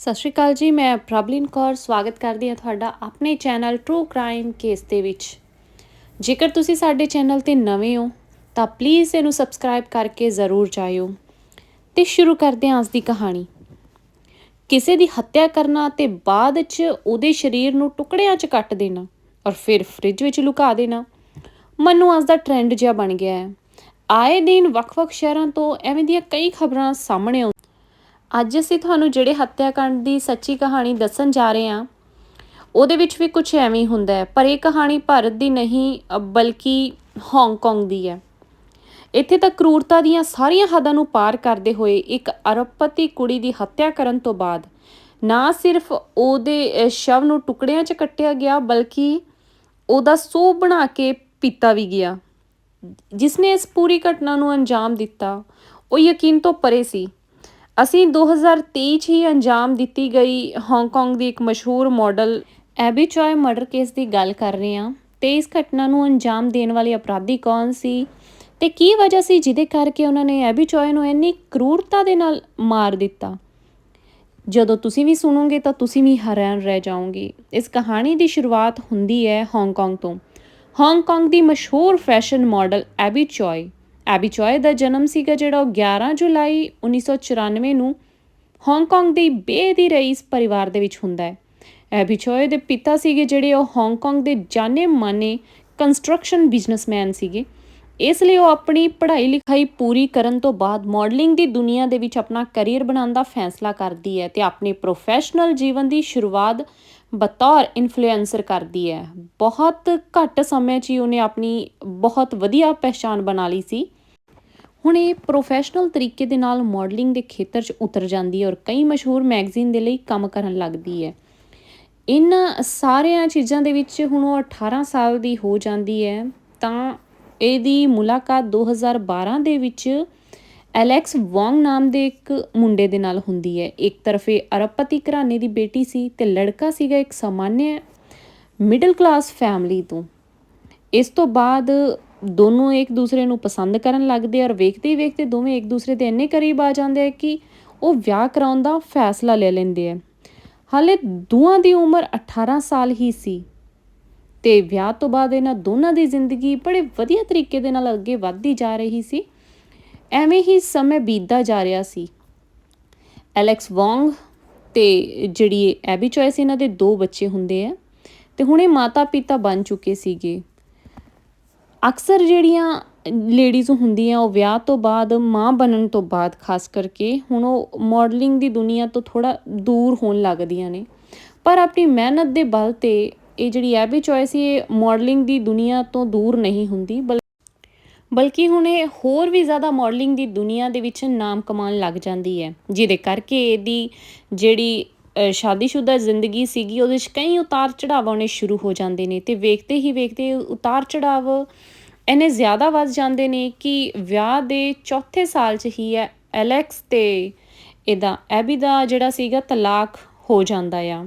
ਸਤਿ ਸ਼੍ਰੀ ਅਕਾਲ ਜੀ, ਮੈਂ ਪ੍ਰਬਲਿਨ ਕੌਰ, ਸਵਾਗਤ ਕਰਦੀ ਹਾਂ ਤੁਹਾਡਾ ਆਪਣੇ ਚੈਨਲ ਟਰੂ ਕ੍ਰਾਈਮ ਕੇਸ ਦੇ ਵਿੱਚ। ਜੇਕਰ ਤੁਸੀਂ ਸਾਡੇ ਚੈਨਲ ਤੇ ਨਵੇਂ ਹੋ, ਤਾਂ ਪਲੀਜ਼ ਇਹਨੂੰ ਸਬਸਕ੍ਰਾਈਬ ਕਰਕੇ ਜ਼ਰੂਰ ਜਾਇਓ। ਤੇ ਸ਼ੁਰੂ ਕਰਦੇ ਹਾਂ ਅੱਜ ਦੀ ਕਹਾਣੀ। ਕਿਸੇ ਦੀ ਹੱਤਿਆ ਕਰਨਾ ਤੇ ਬਾਅਦ 'ਚ ਉਹਦੇ ਸਰੀਰ ਨੂੰ ਟੁਕੜਿਆਂ 'ਚ ਕੱਟ ਦੇਣਾ ਔਰ ਫਿਰ ਫ੍ਰਿਜ ਵਿੱਚ ਲੁਕਾ ਦੇਣਾ, ਮੈਨੂੰ ਅੱਜ ਦਾ ਟ੍ਰੈਂਡ ਜਿਹਾ ਬਣ ਗਿਆ ਹੈ। ਆਏ ਦਿਨ ਵੱਖ-ਵੱਖ ਸ਼ਹਿਰਾਂ ਤੋਂ ਐਵੇਂ ਦੀਆਂ ਕਈ ਖਬਰਾਂ ਸਾਹਮਣੇ ਆਉਂਦੀਆਂ ਅੱਜ ਅਸੀਂ ਤੁਹਾਨੂੰ ਜਿਹੜੇ ਹੱਤਿਆਕਾਂਡ ਦੀ ਸੱਚੀ ਕਹਾਣੀ ਦੱਸਣ ਜਾ ਰਹੇ ਹਾਂ, ਉਹਦੇ ਵਿੱਚ ਵੀ ਕੁਝ ਐਵੇਂ ਹੀ ਹੁੰਦਾ ਹੈ। ਪਰ ਇਹ ਕਹਾਣੀ ਭਾਰਤ ਦੀ ਨਹੀਂ ਬਲਕਿ ਹਾਂਗਕਾਂਗ ਦੀ ਹੈ। ਇੱਥੇ ਤਾਂ ਕਰੂਰਤਾ ਦੀਆਂ ਸਾਰੀਆਂ ਹੱਦਾਂ ਨੂੰ ਪਾਰ ਕਰਦੇ ਹੋਏ ਇੱਕ ਅਰਬਪਤੀ ਕੁੜੀ ਦੀ ਹੱਤਿਆ ਕਰਨ ਤੋਂ ਬਾਅਦ ਨਾ ਸਿਰਫ ਉਹਦੇ ਸ਼ਵ ਨੂੰ ਟੁਕੜਿਆਂ 'ਚ ਕੱਟਿਆ ਗਿਆ, ਬਲਕਿ ਉਹਦਾ ਸੂਪ ਬਣਾ ਕੇ ਪੀਤਾ ਵੀ ਗਿਆ। ਜਿਸ ਨੇ ਇਸ ਪੂਰੀ ਘਟਨਾ ਨੂੰ ਅੰਜਾਮ ਦਿੱਤਾ, ਉਹ ਯਕੀਨ ਤੋਂ ਪਰੇ ਸੀ। ਅਸੀਂ 2023 'ਚ ਹੀ ਅੰਜਾਮ ਦਿੱਤੀ ਗਈ ਹਾਂਗਕਾਂਗ ਦੀ ਇੱਕ ਮਸ਼ਹੂਰ model Abby Choi murder case ਦੀ ਗੱਲ ਕਰ ਰਹੇ ਹਾਂ ਤੇ ਇਸ ਘਟਨਾ ਨੂੰ ਅੰਜਾਮ ਦੇਣ ਵਾਲੇ ਅਪਰਾਧੀ ਕੌਣ ਸੀ ਤੇ ਕੀ ਵਜ੍ਹਾ ਸੀ ਜਿਹਦੇ ਕਰਕੇ ਉਹਨਾਂ ਨੇ ਐਬੀ ਚੋਏ ਨੂੰ ਇੰਨੀ ਕਰੂਰਤਾ ਦੇ ਨਾਲ ਮਾਰ ਦਿੱਤਾ? ਜਦੋਂ ਤੁਸੀਂ ਵੀ ਸੁਣੋਗੇ ਤਾਂ ਤੁਸੀਂ ਵੀ ਹੈਰਾਨ ਰਹਿ ਜਾਓਗੇ। ਇਸ ਕਹਾਣੀ ਦੀ ਸ਼ੁਰੂਆਤ ਹੁੰਦੀ ਹੈ ਹਾਂਗਕਾਂਗ ਤੋਂ। ਹਾਂਗਕਾਂਗ ਦੀ ਮਸ਼ਹੂਰ ਫੈਸ਼ਨ ਮਾਡਲ ਐਬੀ ਚੋਏ ਐਬੀ ਚੋਏ ਦਾ ਜਨਮ ਸੀਗਾ ਜਿਹੜਾ ਉਹ 11 ਜੁਲਾਈ 1994 ਨੂੰ ਹਾਂਗਕਾਂਗ ਦੀ ਬੇ ਦੀ ਰਈਸ ਪਰਿਵਾਰ ਦੇ ਵਿੱਚ ਹੁੰਦਾ ਹੈ। ਐਬੀ ਚੋਏ ਦੇ ਪਿਤਾ ਸੀਗੇ ਜਿਹੜੇ ਉਹ ਹਾਂਗਕਾਂਗ ਦੇ ਜਾਣੇ ਮਾਨੇ ਕੰਸਟਰਕਸ਼ਨ ਬਿਜ਼ਨਸਮੈਨ ਸੀਗੇ। ਇਸ ਲਈ ਉਹ ਆਪਣੀ ਪੜ੍ਹਾਈ ਲਿਖਾਈ ਪੂਰੀ ਕਰਨ ਤੋਂ ਬਾਅਦ ਮਾਡਲਿੰਗ ਦੀ ਦੁਨੀਆ ਦੇ ਵਿੱਚ ਆਪਣਾ ਕੈਰੀਅਰ ਬਣਾਉਣ ਦਾ ਫੈਸਲਾ ਕਰਦੀ ਹੈ ਤੇ ਆਪਣੇ ਪ੍ਰੋਫੈਸ਼ਨਲ ਜੀਵਨ ਦੀ ਸ਼ੁਰੂਆਤ ਬਤੌਰ ਇਨਫਲੂਐਂਸਰ ਕਰਦੀ ਹੈ। ਬਹੁਤ ਘੱਟ ਸਮੇਂ 'ਚ ਹੀ ਉਹਨੇ ਆਪਣੀ ਬਹੁਤ ਵਧੀਆ ਪਹਿਚਾਣ ਬਣਾ ਲਈ ਸੀ। ਹੁਣ ਇਹ ਪ੍ਰੋਫੈਸ਼ਨਲ ਤਰੀਕੇ ਦੇ ਨਾਲ ਮਾਡਲਿੰਗ ਦੇ ਖੇਤਰ 'ਚ ਉਤਰ ਜਾਂਦੀ ਹੈ ਔਰ ਕਈ ਮਸ਼ਹੂਰ ਮੈਗਜ਼ੀਨ ਦੇ ਲਈ ਕੰਮ ਕਰਨ ਲੱਗਦੀ ਹੈ। ਇਹਨਾਂ ਸਾਰਿਆਂ ਚੀਜ਼ਾਂ ਦੇ ਵਿੱਚ ਹੁਣ ਉਹ 18 ਸਾਲ ਦੀ ਹੋ ਜਾਂਦੀ ਹੈ, ਤਾਂ ਇਹਦੀ ਮੁਲਾਕਾਤ 2012 ਦੇ ਵਿੱਚ ਐਲੈਕਸ ਵੌਂਗ ਨਾਮ ਦੇ ਇੱਕ ਮੁੰਡੇ ਦੇ ਨਾਲ ਹੁੰਦੀ ਹੈ। ਇੱਕ ਤਰਫ ਇਹ ਅਰਬਪਤੀ ਘਰਾਣੇ ਦੀ ਬੇਟੀ ਸੀ ਤੇ ਲੜਕਾ ਸੀਗਾ ਇੱਕ ਸਾਮਾਨਿਆ ਮਿਡਲ ਕਲਾਸ ਫੈਮਿਲੀ ਤੋਂ। ਇਸ ਤੋਂ ਬਾਅਦ ਦੋਨੋਂ ਇੱਕ ਦੂਸਰੇ ਨੂੰ ਪਸੰਦ ਕਰਨ ਲੱਗਦੇ ਔਰ ਵੇਖਦੇ ਹੀ ਵੇਖਦੇ ਦੋਵੇਂ ਇੱਕ ਦੂਸਰੇ ਦੇ ਇੰਨੇ ਕਰੀਬ ਆ ਜਾਂਦੇ ਆ ਕਿ ਉਹ ਵਿਆਹ ਕਰਾਉਣ ਦਾ ਫੈਸਲਾ ਲੈ ਲੈਂਦੇ ਆ। ਹਾਲੇ ਦੋਵਾਂ ਦੀ ਉਮਰ 18 ਸਾਲ ਹੀ ਸੀ ਤੇ ਵਿਆਹ ਤੋਂ ਬਾਅਦ ਇਹਨਾਂ ਦੋਨਾਂ ਦੀ ਜ਼ਿੰਦਗੀ ਬੜੇ ਵਧੀਆ ਤਰੀਕੇ ਦੇ ਨਾਲ ਅੱਗੇ ਵਧਦੀ ਜਾ ਰਹੀ ਸੀ। ਐਵੇਂ ਹੀ ਸਮੇਂ ਬੀਤਦਾ ਜਾ ਰਿਹਾ ਸੀ। ਐਲੈਕਸ ਵੌਂਗ ਤੇ ਜਿਹੜੀ ਐਬੀ ਚੋਇਸ ਇਹਨਾਂ ਦੇ ਦੋ ਬੱਚੇ ਹੁੰਦੇ ਆ ਤੇ ਹੁਣ ਇਹ ਮਾਤਾ ਪਿਤਾ ਬਣ ਚੁੱਕੇ ਸੀਗੇ। ਅਕਸਰ ਜਿਹੜੀਆਂ ਲੇਡੀਜ਼ ਹੁੰਦੀਆਂ, ਉਹ ਵਿਆਹ ਤੋਂ ਬਾਅਦ, ਮਾਂ ਬਣਨ ਤੋਂ ਬਾਅਦ ਖਾਸ ਕਰਕੇ, ਹੁਣ ਉਹ ਮਾਡਲਿੰਗ ਦੀ ਦੁਨੀਆ ਤੋਂ ਥੋੜਾ ਦੂਰ ਹੋਣ ਲੱਗਦੀਆਂ ਨੇ। ਪਰ ਆਪਣੀ ਮਿਹਨਤ ਦੇ ਬਲ ਤੇ ਇਹ ਜਿਹੜੀ ਐਬੀ ਚੋਇਸ ਇਹ ਮਾਡਲਿੰਗ ਦੀ ਦੁਨੀਆ ਤੋਂ ਦੂਰ ਨਹੀਂ ਹੁੰਦੀ, ਬਲ, ਬਲਕਿ ਹੁਣ ਇਹ ਹੋਰ ਵੀ ਜ਼ਿਆਦਾ ਮਾਡਲਿੰਗ ਦੀ ਦੁਨੀਆ ਦੇ ਵਿੱਚ ਨਾਮ ਕਮਾਉਣ ਲੱਗ ਜਾਂਦੀ ਹੈ। ਜਿਹਦੇ ਕਰਕੇ ਇਹਦੀ ਜਿਹੜੀ ਸ਼ਾਦੀशुदा ਜ਼ਿੰਦਗੀ ਸੀਗੀ, ਉਹਦੇ 'ਚ ਕਈ ਉਤਾਰ ਚੜਾਵ ਆਉਣੇ ਸ਼ੁਰੂ ਹੋ ਜਾਂਦੇ ਨੇ ਤੇ ਵੇਖਦੇ ਹੀ ਵੇਖਦੇ ਉਤਾਰ ਚੜਾਵ ਇੰਨੇ ਜ਼ਿਆਦਾ ਵੱਧ ਜਾਂਦੇ ਨੇ ਕਿ ਵਿਆਹ ਦੇ ਚੌਥੇ ਸਾਲ 'ਚ ਹੀ ਹੈ ਐਲੈਕਸ ਤੇ ਇਹਦਾ, ਐਬੀ ਦਾ ਜਿਹੜਾ ਸੀਗਾ ਤਲਾਕ ਹੋ ਜਾਂਦਾ ਆ।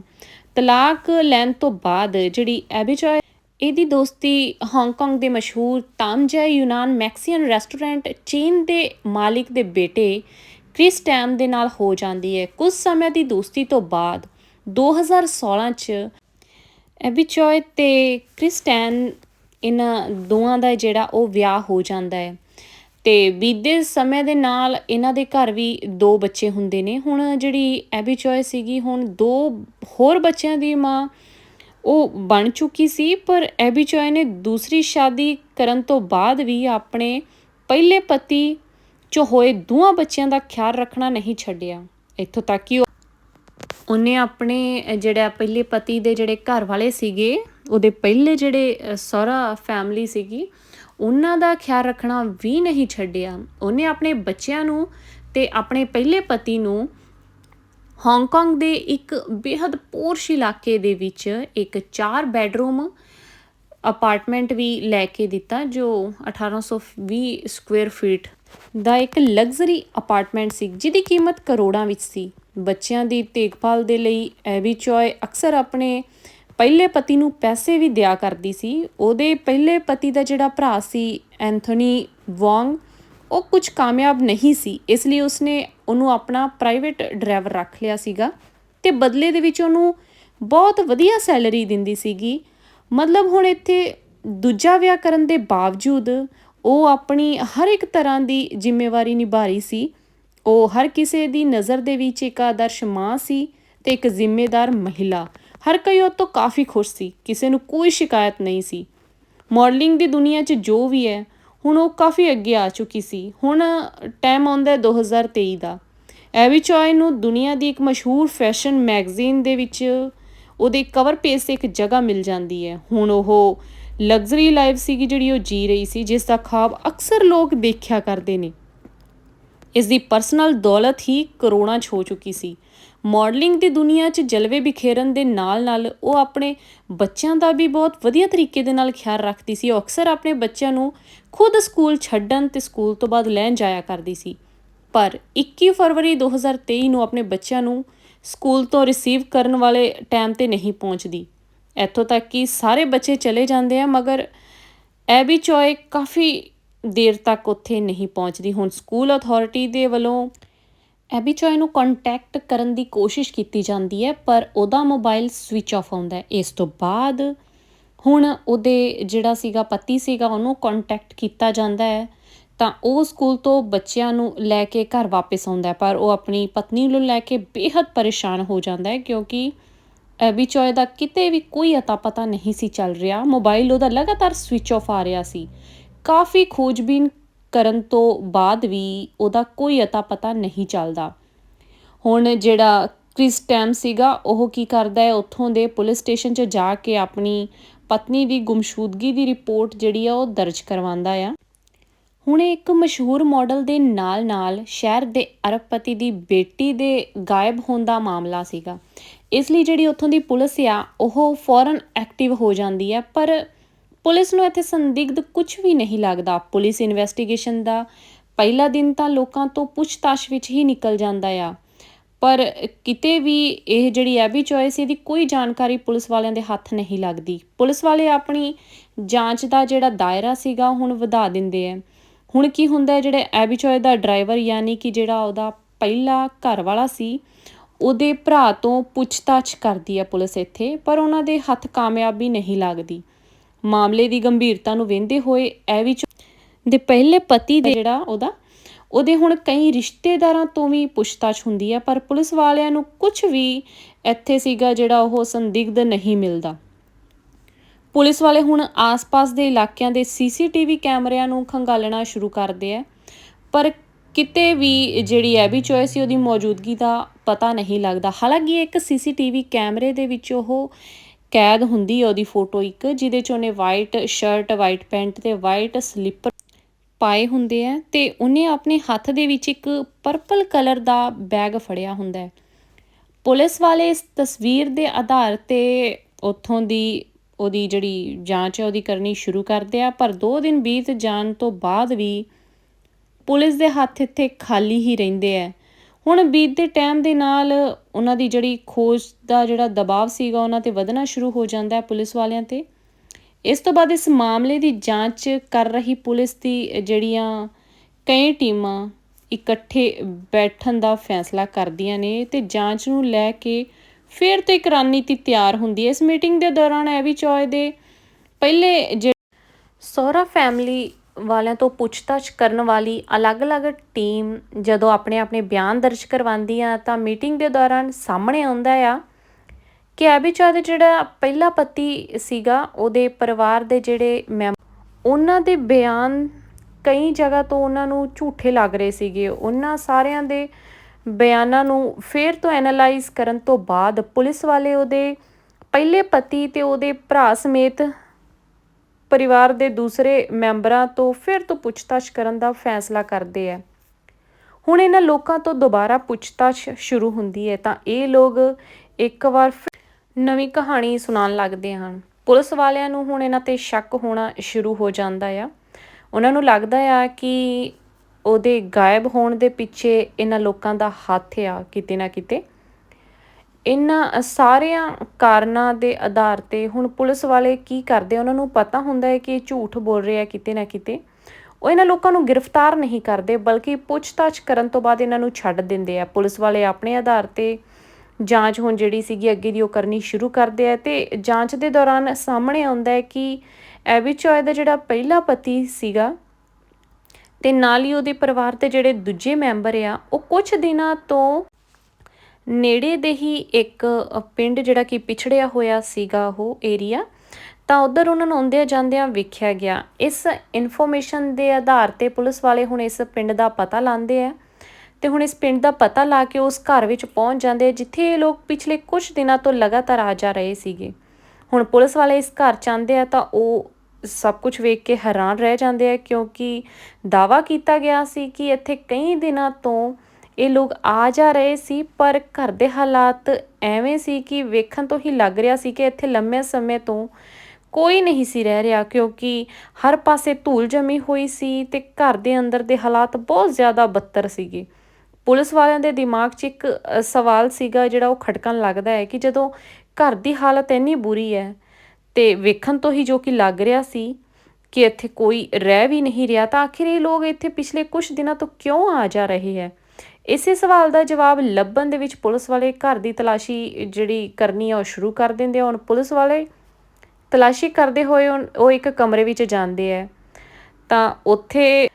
ਤਲਾਕ ਲੈਣ ਤੋਂ ਬਾਅਦ ਜਿਹੜੀ ਐਬੀ ਚੋਏ, ਇਹਦੀ ਦੋਸਤੀ ਹਾਂਗਕਾਂਗ ਦੇ ਮਸ਼ਹੂਰ ਤਾਮਜਾ ਯੂਨਾਨ ਮੈਕਸੀਅਨ ਰੈਸਟੋਰੈਂਟ, ਚੀਨ ਦੇ ਮਾਲਿਕ ਦੇ ਬੇਟੇ ਕ੍ਰਿਸ ਟੈਮ ਦੇ ਨਾਲ ਹੋ ਜਾਂਦੀ ਹੈ? ਕੁਝ ਸਮੇਂ ਦੀ ਦੋਸਤੀ ਤੋਂ ਬਾਅਦ 2016 ਚ ਐਬੀਚੋਏ ਤੇ ਕ੍ਰਿਸਟੈਨ ਇਹਨਾਂ ਦੋਵਾਂ ਦਾ ਜਿਹੜਾ ਉਹ ਵਿਆਹ ਹੋ ਜਾਂਦਾ ਹੈ? ਤੇ ਬੀਤੇ ਸਮੇਂ ਦੇ ਨਾਲ ਇਹਨਾਂ ਦੇ ਘਰ ਵੀ ਦੋ ਬੱਚੇ ਹੁੰਦੇ ਨੇ। ਹੁਣ ਜਿਹੜੀ ਐਬੀਚੋਏ ਸੀਗੀ, ਹੁਣ ਦੋ ਹੋਰ ਬੱਚਿਆਂ ਦੀ ਮਾਂ ਉਹ ਬਣ ਚੁੱਕੀ ਸੀ, ਪਰ ਐਬੀਚੋਏ ਨੇ ਦੂਸਰੀ ਸ਼ਾਦੀ ਕਰਨ ਤੋਂ ਬਾਅਦ ਵੀ ਆਪਣੇ ਪਹਿਲੇ ਪਤੀ ਚੋਂ ਹੋਏ ਦੋਵਾਂ ਬੱਚਿਆਂ ਦਾ ਖਿਆਲ ਰੱਖਣਾ ਨਹੀਂ ਛੱਡਿਆ। ਇੱਥੋਂ ਤੱਕ ਕਿ ਉਹਨੇ ਆਪਣੇ ਜਿਹੜਾ ਪਹਿਲੇ ਪਤੀ ਦੇ ਜਿਹੜੇ ਘਰ ਵਾਲੇ ਸੀਗੇ, ਉਹਦੇ ਪਹਿਲੇ ਜਿਹੜੇ ਸਹੁਰਾ ਫੈਮਿਲੀ ਸੀਗੀ, ਉਹਨਾਂ ਦਾ ਖਿਆਲ ਰੱਖਣਾ ਵੀ ਨਹੀਂ ਛੱਡਿਆ। ਉਹਨੇ ਆਪਣੇ ਬੱਚਿਆਂ ਨੂੰ ਤੇ ਆਪਣੇ ਪਹਿਲੇ ਪਤੀ ਨੂੰ ਹਾਂਗਕਾਂਗ ਦੇ ਇੱਕ ਬੇहद ਪੋਰਸ਼ ਇਲਾਕੇ ਦੇ ਵਿੱਚ ਇੱਕ 4 ਬੈਡਰੂਮ ਅਪਾਰਟਮੈਂਟ ਵੀ ਲੈ ਕੇ ਦਿੱਤਾ, ਜੋ 1820 ਸਕੁਅਰ ਫੀਟ ਦਾ ਇੱਕ ਲਗਜ਼ਰੀ ਅਪਾਰਟਮੈਂਟ ਸੀ, ਜਿਹਦੀ ਕੀਮਤ ਕਰੋੜਾਂ ਵਿੱਚ ਸੀ। ਬੱਚਿਆਂ ਦੀ ਦੇਖਭਾਲ ਦੇ ਲਈ ਐਬੀ ਚੋਏ ਅਕਸਰ ਆਪਣੇ ਪਹਿਲੇ ਪਤੀ ਨੂੰ ਪੈਸੇ ਵੀ ਦਿਆ ਕਰਦੀ ਸੀ। ਉਹਦੇ ਪਹਿਲੇ ਪਤੀ ਦਾ ਜਿਹੜਾ ਭਰਾ ਸੀ, ਐਂਥੋਨੀ ਵੋਂਗ, ਉਹ ਕੁਝ ਕਾਮਯਾਬ ਨਹੀਂ ਸੀ। ਇਸ ਲਈ ਉਸਨੇ ਉਹਨੂੰ ਆਪਣਾ ਪ੍ਰਾਈਵੇਟ ਡਰਾਈਵਰ ਰੱਖ ਲਿਆ ਸੀਗਾ ਤੇ ਬਦਲੇ ਦੇ ਵਿੱਚ ਉਹਨੂੰ ਬਹੁਤ ਵਧੀਆ ਸੈਲਰੀ ਦਿੰਦੀ ਸੀਗੀ। ਮਤਲਬ ਹੁਣ ਇੱਥੇ ਦੂਜਾ ਵਿਆਹ ਕਰਨ ਦੇ ਬਾਵਜੂਦ ਉਹ ਆਪਣੀ ਹਰ ਇੱਕ ਤਰ੍ਹਾਂ ਦੀ ਜ਼ਿੰਮੇਵਾਰੀ ਨਿਭਾ ਰਹੀ ਸੀ। ਉਹ ਹਰ ਕਿਸੇ ਦੀ ਨਜ਼ਰ ਦੇ ਵਿੱਚ ਇੱਕ ਆਦਰਸ਼ ਮਾਂ ਸੀ ਤੇ ਇੱਕ ਜ਼ਿੰਮੇਦਾਰ ਮਹਿਲਾ। ਹਰ ਕੋਈ ਉਹ ਤੋਂ ਕਾਫੀ ਖੁਸ਼ ਸੀ, ਕਿਸੇ ਨੂੰ ਕੋਈ ਸ਼ਿਕਾਇਤ ਨਹੀਂ ਸੀ। ਮਾਡਲਿੰਗ ਦੀ ਦੁਨੀਆ 'ਚ ਜੋ ਵੀ ਹੈ, ਹੁਣ ਉਹ ਕਾਫੀ ਅੱਗੇ ਆ ਚੁੱਕੀ ਸੀ। ਹੁਣ ਟਾਈਮ ਆਉਂਦਾ ਹੈ 2023 ਦਾ। ਐਵੀ ਚੋਏ ਨੂੰ ਦੁਨੀਆ ਦੀ ਇੱਕ ਮਸ਼ਹੂਰ ਫੈਸ਼ਨ ਮੈਗਜ਼ੀਨ ਦੇ ਵਿੱਚ ਉਹਦੇ ਕਵਰ ਪੇਜ ਤੇ ਇੱਕ ਜਗ੍ਹਾ ਮਿਲ ਜਾਂਦੀ ਹੈ। ਹੁਣ ਉਹ ਲਗਜ਼ਰੀ ਲਾਈਫ ਸੀਗੀ ਜਿਹੜੀ ਉਹ ਜੀ ਰਹੀ ਸੀ, ਜਿਸ ਦਾ ਖਾਬ ਅਕਸਰ ਲੋਕ ਦੇਖਿਆ ਕਰਦੇ ਨੇ। ਇਸ ਦੀ ਪਰਸਨਲ ਦੌਲਤ ਹੀ ਕਰੋੜਾਂ 'ਚ ਹੋ ਚੁੱਕੀ ਸੀ। ਮਾਡਲਿੰਗ ਦੀ ਦੁਨੀਆ 'ਚ ਜਲਵੇ ਬਿਖੇਰਨ ਦੇ ਨਾਲ-ਨਾਲ ਉਹ ਆਪਣੇ ਬੱਚਿਆਂ ਦਾ ਵੀ ਬਹੁਤ ਵਧੀਆ ਤਰੀਕੇ ਦੇ ਨਾਲ ਖਿਆਲ ਰੱਖਦੀ ਸੀ। ਉਹ ਅਕਸਰ ਆਪਣੇ ਬੱਚਿਆਂ ਨੂੰ ਖੁਦ ਸਕੂਲ ਛੱਡਣ ਤੇ ਸਕੂਲ ਤੋਂ ਬਾਅਦ ਲੈਣ ਜਾਇਆ ਕਰਦੀ ਸੀ। ਪਰ 21 ਫਰਵਰੀ 2023 ਨੂੰ ਆਪਣੇ ਬੱਚਿਆਂ ਨੂੰ ਸਕੂਲ ਤੋਂ ਰਿਸੀਵ ਕਰਨ ਵਾਲੇ ਟਾਈਮ ਤੇ ਨਹੀਂ ਪਹੁੰਚਦੀ। ਇੱਥੋਂ ਤੱਕ ਕਿ ਸਾਰੇ ਬੱਚੇ ਚਲੇ ਜਾਂਦੇ ਆ, ਮਗਰ ਐਬੀ ਚੋਏ ਕਾਫੀ ਦੇਰ ਤੱਕ ਉੱਥੇ ਨਹੀਂ ਪਹੁੰਚਦੀ। ਹੁਣ ਸਕੂਲ ਅਥਾਰਟੀ ਦੇ ਵੱਲੋਂ ਐਬੀ ਚੋਏ ਨੂੰ ਕੰਟੈਕਟ ਕਰਨ ਦੀ ਕੋਸ਼ਿਸ਼ ਕੀਤੀ ਜਾਂਦੀ ਹੈ, ਪਰ ਉਹਦਾ ਮੋਬਾਈਲ ਸਵਿਚ ਆਫ ਆਉਂਦਾ ਹੈ। ਇਸ ਤੋਂ ਬਾਅਦ ਹੁਣ ਉਹਦੇ ਜਿਹੜਾ ਸੀਗਾ, ਪਤੀ ਸੀਗਾ, ਉਹਨੂੰ ਕੰਟੈਕਟ ਕੀਤਾ ਜਾਂਦਾ ਹੈ। ਤਾਂ ਉਹ ਸਕੂਲ ਤੋਂ ਬੱਚਿਆਂ ਨੂੰ ਲੈ ਕੇ ਘਰ ਵਾਪਸ ਆਉਂਦਾ ਪਰ ਉਹ ਆਪਣੀ ਪਤਨੀ ਨੂੰ ਲੈ ਕੇ ਬੇहद ਪਰੇਸ਼ਾਨ ਹੋ ਜਾਂਦਾ ਹੈ, ਕਿਉਂਕਿ ਐਬੀ ਚੋਏ ਦਾ ਕਿਤੇ ਵੀ ਕੋਈ ਅਤਾ ਪਤਾ ਨਹੀਂ ਸੀ ਚੱਲ ਰਿਹਾ। ਮੋਬਾਈਲ ਉਹਦਾ ਲਗਾਤਾਰ ਸਵਿਚ ਆਫ ਆ ਰਿਹਾ ਸੀ। ਕਾਫੀ ਖੋਜਬੀਨ ਕਰਨ ਤੋਂ ਬਾਅਦ ਵੀ ਉਹਦਾ ਕੋਈ ਅਤਾ ਪਤਾ ਨਹੀਂ ਚੱਲਦਾ। ਹੁਣ ਜਿਹੜਾ ਕ੍ਰਿਸ ਟੈਮ ਸੀਗਾ, ਉਹ ਕੀ ਕਰਦਾ ਹੈ? ਉੱਥੋਂ ਦੇ ਪੁਲਿਸ ਸਟੇਸ਼ਨ 'ਚ ਜਾ ਕੇ ਆਪਣੀ ਪਤਨੀ ਦੀ ਗੁੰਮਸ਼ੂਦਗੀ ਦੀ ਰਿਪੋਰਟ ਜਿਹੜੀ ਆ ਉਹ ਦਰਜ ਕਰਵਾਉਂਦਾ ਆ। ਹੁਣ ਇਹ ਇੱਕ ਮਸ਼ਹੂਰ ਮਾਡਲ ਦੇ ਨਾਲ-ਨਾਲ ਸ਼ਹਿਰ ਦੇ ਅਰਬਪਤੀ ਦੀ ਬੇਟੀ ਦੇ ਗਾਇਬ ਹੋਣ ਦਾ ਮਾਮਲਾ ਸੀਗਾ। ਇਸ ਲਈ ਜਿਹੜੀ ਉੱਥੋਂ ਦੀ ਪੁਲਿਸ ਆ, ਉਹ ਫੌਰਨ ਐਕਟਿਵ ਹੋ ਜਾਂਦੀ ਹੈ ਪਰ ਪੁਲਿਸ ਨੂੰ ਇੱਥੇ ਸੰਦਿਗਧ ਕੁਝ ਵੀ ਨਹੀਂ ਲੱਗਦਾ। ਪੁਲਿਸ ਇਨਵੈਸਟੀਗੇਸ਼ਨ ਦਾ ਪਹਿਲਾ ਦਿਨ ਤਾਂ ਲੋਕਾਂ ਤੋਂ ਪੁੱਛਤਾਛ ਵਿੱਚ ਹੀ ਨਿਕਲ ਜਾਂਦਾ ਆ। ਪਰ ਕਿਤੇ ਵੀ ਇਹ ਜਿਹੜੀ ਐਬੀ ਚੋਇਸ ਇਹਦੀ ਕੋਈ ਜਾਣਕਾਰੀ ਪੁਲਿਸ ਵਾਲਿਆਂ ਦੇ ਹੱਥ ਨਹੀਂ ਲੱਗਦੀ। ਪੁਲਿਸ ਵਾਲੇ ਆਪਣੀ ਜਾਂਚ ਦਾ ਜਿਹੜਾ ਦਾਇਰਾ ਸੀਗਾ, ਹੁਣ ਵਧਾ ਦਿੰਦੇ ਆ। ਹੁਣ ਕੀ ਹੁੰਦਾ ਹੈ, ਜਿਹੜੇ ਐਬੀ ਚੋਏ ਦਾ ਡਰਾਈਵਰ ਯਾਨੀ ਕਿ ਜਿਹੜਾ ਉਹਦਾ ਪਹਿਲਾ ਘਰ ਵਾਲਾ ਸੀ, ਉਹਦੇ ਭਰਾ ਤੋਂ ਪੁੱਛਤਾਛ ਕਰਦੀ ਹੈ ਪੁਲਿਸ ਇੱਥੇ, ਪਰ ਉਹਨਾਂ ਦੇ ਹੱਥ ਕਾਮਯਾਬੀ ਨਹੀਂ ਲੱਗਦੀ। ਮਾਮਲੇ ਦੀ ਗੰਭੀਰਤਾ ਨੂੰ ਵੇਂਦੇ ਹੋਏ ਐਵੀ ਦੇ ਪਹਿਲੇ ਪਤੀ ਦੇ ਜਿਹੜਾ ਉਹਦਾ, ਉਹਦੇ ਹੁਣ ਕਈ ਰਿਸ਼ਤੇਦਾਰਾਂ ਤੋਂ ਵੀ ਪੁੱਛਤਾਛ ਹੁੰਦੀ ਹੈ, ਪਰ ਪੁਲਿਸ ਵਾਲਿਆਂ ਨੂੰ ਕੁਝ ਵੀ ਇੱਥੇ ਸੀਗਾ ਜਿਹੜਾ ਉਹ ਸੰਦਿਗਧ ਨਹੀਂ ਮਿਲਦਾ। ਪੁਲਿਸ ਵਾਲੇ ਹੁਣ ਆਸ-ਪਾਸ ਦੇ ਇਲਾਕਿਆਂ ਦੇ ਸੀਸੀਟੀਵੀ ਕੈਮਰਿਆਂ ਨੂੰ ਖੰਗਾਲਣਾ ਸ਼ੁਰੂ ਕਰਦੇ ਆ ਪਰ ਕਿਤੇ ਵੀ ਜਿਹੜੀ ਐਬੀ ਚੋਇਸ ਸੀ, ਉਹਦੀ ਮੌਜੂਦਗੀ ਦਾ ਪਤਾ ਨਹੀਂ ਲੱਗਦਾ। ਹਾਲਾਂਕਿ ਇੱਕ ਸੀਸੀਟੀਵੀ ਕੈਮਰੇ ਦੇ ਵਿੱਚ ਉਹ ਕੈਦ ਹੁੰਦੀ ਹੈ ਉਹਦੀ ਫੋਟੋ ਇੱਕ, ਜਿਹਦੇ ਚ ਉਹਨੇ ਵਾਈਟ ਸ਼ਰਟ ਵਾਈਟ ਪੈਂਟ ਤੇ ਵਾਈਟ ਸਲੀਪਰ ਪਾਏ ਹੁੰਦੇ ਆ ਤੇ ਉਹਨੇ ਆਪਣੇ ਹੱਥ ਦੇ ਵਿੱਚ ਇੱਕ ਪਰਪਲ ਕਲਰ ਦਾ ਬੈਗ ਫੜਿਆ ਹੁੰਦਾ ਹੈ ਪੁਲਿਸ ਵਾਲੇ ਇਸ ਤਸਵੀਰ ਦੇ ਆਧਾਰ ਤੇ ਉੱਥੋਂ ਦੀ ਉਹਦੀ ਜਿਹੜੀ ਜਾਂਚ ਹੈ, ਉਹਦੀ ਕਰਨੀ ਸ਼ੁਰੂ ਕਰਦੇ ਆ, ਪਰ 2 ਦਿਨ ਬੀਤ ਜਾਣ ਤੋਂ ਬਾਅਦ ਵੀ ਪੁਲਿਸ ਦੇ ਹੱਥ ਇੱਥੇ ਖਾਲੀ ਹੀ ਰਹਿੰਦੇ ਆ। ਹੁਣ ਬੀਤਦੇ ਟਾਈਮ ਦੇ ਨਾਲ ਉਹਨਾਂ ਦੀ ਜਿਹੜੀ ਖੋਜ ਦਾ ਜਿਹੜਾ ਦਬਾਅ ਸੀਗਾ, ਉਹਨਾਂ ਤੇ ਵਧਣਾ ਸ਼ੁਰੂ ਹੋ ਜਾਂਦਾ ਹੈ ਪੁਲਿਸ ਵਾਲਿਆਂ ਤੇ। ਇਸ ਤੋਂ ਬਾਅਦ ਇਸ ਮਾਮਲੇ ਦੀ ਜਾਂਚ ਕਰ ਰਹੀ ਪੁਲਿਸ ਦੀ ਜਿਹੜੀਆਂ ਕਈ ਟੀਮਾਂ ਇਕੱਠੇ ਬੈਠਣ ਦਾ ਫੈਸਲਾ ਕਰਦੀਆਂ ਨੇ ਤੇ ਜਾਂਚ ਨੂੰ ਲੈ ਕੇ ਫਿਰ ਤੇ ਇੱਕ ਰਣਨੀਤੀ ਤਿਆਰ ਹੁੰਦੀ ਹੈ। ਇਸ ਮੀਟਿੰਗ ਦੇ ਦੌਰਾਨ ਐਵੀ ਚੋਏ ਦੇ ਪਹਿਲੇ ਜਿਹੜੇ ਫੈਮਿਲੀ ਵਾਲਿਆਂ ਤੋਂ ਪੁੱਛਤਾਛ ਕਰਨ ਵਾਲੀ ਅਲੱਗ-ਅਲੱਗ ਟੀਮ ਜਦੋਂ ਆਪਣੇ ਆਪਣੇ ਬਿਆਨ ਦਰਜ ਕਰਵਾਉਂਦੀ ਆ ਤਾਂ ਮੀਟਿੰਗ ਦੇ ਦੌਰਾਨ ਸਾਹਮਣੇ ਆਉਂਦਾ ਆ ਕਿ ਐਬੀ ਦੇ ਜਿਹੜਾ ਪਹਿਲਾ ਪਤੀ ਸੀਗਾ, ਉਹਦੇ ਪਰਿਵਾਰ ਦੇ ਜਿਹੜੇ ਮੈਂਬਰ ਉਹਨਾਂ ਦੇ ਬਿਆਨ ਕਈ ਜਗ੍ਹਾ ਤੋਂ ਉਹਨਾਂ ਨੂੰ ਝੂਠੇ ਲੱਗ ਰਹੇ ਸੀਗੇ। ਉਹਨਾਂ ਸਾਰਿਆਂ ਦੇ ਬਿਆਨਾਂ ਨੂੰ ਫੇਰ ਤੋਂ ਐਨਾਲਾਈਜ਼ ਕਰਨ ਤੋਂ ਬਾਅਦ ਪੁਲਿਸ ਵਾਲੇ ਉਹਦੇ ਪਹਿਲੇ ਪਤੀ ਤੇ ਉਹਦੇ ਭਰਾ ਸਮੇਤ ਪਰਿਵਾਰ ਦੇ ਦੂਸਰੇ ਮੈਂਬਰਾਂ ਤੋਂ ਫਿਰ ਤੋਂ ਪੁੱਛਤਾਛ ਕਰਨ ਦਾ ਫੈਸਲਾ ਕਰਦੇ ਆ। ਹੁਣ ਇਹਨਾਂ ਲੋਕਾਂ ਤੋਂ ਦੁਬਾਰਾ ਪੁੱਛਤਾਛ ਸ਼ੁਰੂ ਹੁੰਦੀ ਹੈ ਤਾਂ ਇਹ ਲੋਕ ਇੱਕ ਵਾਰ ਨਵੀਂ ਕਹਾਣੀ ਸੁਣਾਉਣ ਲੱਗਦੇ ਹਨ। ਪੁਲਿਸ ਵਾਲਿਆਂ ਨੂੰ ਹੁਣ ਇਹਨਾਂ ਤੇ ਸ਼ੱਕ ਹੋਣਾ ਸ਼ੁਰੂ ਹੋ ਜਾਂਦਾ ਆ। ਉਹਨਾਂ ਨੂੰ ਲੱਗਦਾ ਆ ਕਿ ਉਹਦੇ ਗਾਇਬ ਹੋਣ ਦੇ ਪਿੱਛੇ ਇਹਨਾਂ ਲੋਕਾਂ ਦਾ ਹੱਥ ਆ ਕਿਤੇ ਨਾ ਕਿਤੇ। ਇਹਨਾਂ ਸਾਰਿਆਂ ਕਾਰਨਾਂ ਦੇ ਆਧਾਰ ਤੇ ਹੁਣ ਪੁਲਿਸ ਵਾਲੇ ਕੀ ਕਰਦੇ ਉਹਨਾਂ ਨੂੰ ਪਤਾ ਹੁੰਦਾ ਹੈ ਕਿ ਇਹ ਝੂਠ ਬੋਲ ਰਿਹਾ ਕਿਤੇ ਨਾ ਕਿਤੇ। ਉਹ ਇਹਨਾਂ ਲੋਕਾਂ ਨੂੰ ਗ੍ਰਿਫਤਾਰ ਨਹੀਂ ਕਰਦੇ, ਬਲਕਿ ਪੁੱਛਤਾਛ ਕਰਨ ਤੋਂ ਬਾਅਦ ਇਹਨਾਂ ਨੂੰ ਛੱਡ ਦਿੰਦੇ ਆ। ਪੁਲਿਸ ਵਾਲੇ ਆਪਣੇ ਆਧਾਰ ਤੇ ਜਾਂਚ ਹੁਣ ਜਿਹੜੀ ਸੀਗੀ, ਅੱਗੇ ਦੀ ਉਹ ਕਰਨੀ ਸ਼ੁਰੂ ਕਰਦੇ ਆ ਤੇ ਜਾਂਚ ਦੇ ਦੌਰਾਨ ਸਾਹਮਣੇ ਆਉਂਦਾ ਹੈ ਕਿ ਐਵੀ ਚੋਏ ਦਾ ਜਿਹੜਾ ਪਹਿਲਾ ਪਤੀ ਸੀਗਾ ਤੇ ਨਾਲ ਹੀ ਉਹਦੇ ਪਰਿਵਾਰ ਦੇ ਜਿਹੜੇ ਦੂਜੇ ਮੈਂਬਰ ਆ, ਉਹ ਕੁਝ ਦਿਨਾਂ ਤੋਂ ਨੇੜੇ ਦੇ ਹੀ ਇੱਕ ਪਿੰਡ ਜਿਹੜਾ ਕਿ ਪਿਛੜਿਆ ਹੋਇਆ ਸੀਗਾ ਉਹ ਏਰੀਆ ਤਾਂ ਉਧਰ ਉਹਨਾਂ ਨੂੰ ਆਉਂਦਿਆਂ ਜਾਂਦਿਆਂ ਵੇਖਿਆ ਗਿਆ। ਇਸ ਇਨਫੋਰਮੇਸ਼ਨ ਦੇ ਆਧਾਰ ਤੇ ਪੁਲਿਸ ਵਾਲੇ ਹੁਣ ਇਸ ਪਿੰਡ ਦਾ ਪਤਾ ਲਾਉਂਦੇ ਆ ਤੇ ਹੁਣ ਇਸ ਪਿੰਡ ਦਾ ਪਤਾ ਲਾ ਕੇ ਉਸ ਘਰ ਵਿੱਚ ਪਹੁੰਚ ਜਾਂਦੇ ਆ, ਜਿੱਥੇ ਇਹ ਲੋਕ ਪਿਛਲੇ ਕੁਝ ਦਿਨਾਂ ਤੋਂ ਲਗਾਤਾਰ ਆ ਜਾ ਰਹੇ ਸੀਗੇ। ਹੁਣ ਪੁਲਿਸ ਵਾਲੇ ਇਸ ਘਰ ਚ ਆਉਂਦੇ ਆ ਤਾਂ ਉਹ ਸਭ ਕੁਝ ਵੇਖ ਕੇ ਹੈਰਾਨ ਰਹਿ ਜਾਂਦੇ ਆ ਕਿਉਂਕਿ ਦਾਵਾ ਕੀਤਾ ਗਿਆ ਸੀ ਕਿ ਇੱਥੇ ਕਈ ਦਿਨਾਂ ਤੋਂ ਇਹ ਲੋਕ ਆ ਜਾ ਰਹੇ ਸੀ, ਪਰ ਘਰ ਦੇ ਹਾਲਾਤ ਐਵੇਂ ਸੀ ਕਿ ਵੇਖਣ ਤੋਂ ਹੀ ਲੱਗ ਰਿਹਾ ਸੀ ਕਿ ਇੱਥੇ ਲੰਮੇ ਸਮੇਂ ਤੋਂ ਕੋਈ ਨਹੀਂ ਸੀ ਰਹਿ ਰਿਹਾ, ਕਿਉਂਕਿ ਹਰ ਪਾਸੇ ਧੂਲ ਜਮੀ ਹੋਈ ਸੀ ਤੇ ਘਰ ਦੇ ਅੰਦਰ ਦੇ ਹਾਲਾਤ ਬਹੁਤ ਜ਼ਿਆਦਾ ਬੱਤਰ ਸੀਗੇ। ਪੁਲਿਸ ਵਾਲਿਆਂ ਦੇ ਦਿਮਾਗ 'ਚ ਇੱਕ ਸਵਾਲ ਸੀਗਾ ਜਿਹੜਾ ਉਹ ਖਟਕਣ ਲੱਗਦਾ ਹੈ ਕਿ ਜਦੋਂ ਘਰ ਦੀ ਹਾਲਤ ਇੰਨੀ ਬੁਰੀ ਹੈ ਤੇ ਵੇਖਣ ਤੋਂ ਹੀ ਜੋ ਕਿ ਲੱਗ ਰਿਹਾ ਸੀ ਕਿ ਇੱਥੇ ਕੋਈ ਰਹਿ ਵੀ ਨਹੀਂ ਰਿਹਾ, ਤਾਂ ਆਖਿਰ ਇਹ ਲੋਕ ਇੱਥੇ ਪਿਛਲੇ ਕੁਝ ਦਿਨਾਂ ਤੋਂ ਕਿਉਂ ਆ ਜਾ ਰਹੇ ਹੈ? ਇਸੇ ਸਵਾਲ ਦਾ ਜਵਾਬ ਲੱਭਣ ਦੇ ਵਿੱਚ ਪੁਲਿਸ ਵਾਲੇ ਘਰ ਦੀ ਤਲਾਸ਼ੀ ਜਿਹੜੀ ਕਰਨੀ ਆ ਉਹ ਸ਼ੁਰੂ ਕਰ ਦਿੰਦੇ ਆ। ਹੁਣ ਪੁਲਿਸ ਵਾਲੇ ਤਲਾਸ਼ੀ ਕਰਦੇ ਹੋਏ ਉਹ ਇੱਕ ਕਮਰੇ ਵਿੱਚ ਜਾਂਦੇ ਆ। ਤਾਂ ਉੱਥੇ